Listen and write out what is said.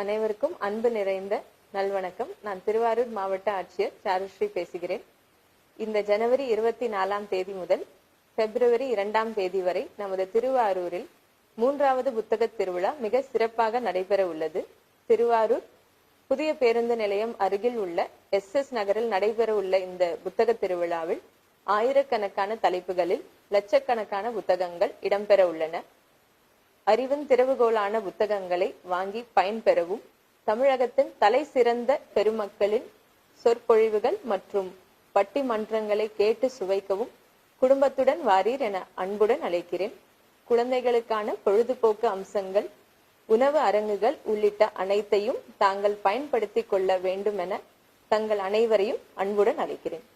அனைவருக்கும் அன்பு நிறைந்த நல்வணக்கம். நான் திருவாரூர் மாவட்ட ஆட்சியர் சாருஸ்ரீ பேசுகிறேன். இந்த ஜனவரி இருபத்தி நாலாம் தேதி முதல் பிப்ரவரி இரண்டாம் தேதி வரை நமது திருவாரூரில் மூன்றாவது புத்தகத் திருவிழா மிக சிறப்பாக நடைபெற உள்ளது. திருவாரூர் புதிய பேருந்து நிலையம் அருகில் உள்ள எஸ் எஸ் நகரில் நடைபெற உள்ள இந்த புத்தக திருவிழாவில் ஆயிரக்கணக்கான தலைப்புகளில் லட்சக்கணக்கான புத்தகங்கள் இடம்பெற உள்ளன. அறிவின் திறவுகோலான புத்தகங்களை வாங்கி பயன்பெறவும் தமிழகத்தின் தலை சிறந்த பெருமக்களின் சொற்பொழிவுகள் மற்றும் பட்டிமன்றங்களை கேட்டு சுவைக்கவும் குடும்பத்துடன் வாரீர் என அன்புடன் அழைக்கிறேன். குழந்தைகளுக்கான பொழுதுபோக்கு அம்சங்கள் உணவு அரங்குகள் உள்ளிட்ட அனைத்தையும் தாங்கள் பயன்படுத்திக் கொள்ள வேண்டும் என தங்கள் அனைவரையும் அன்புடன் அழைக்கிறேன்.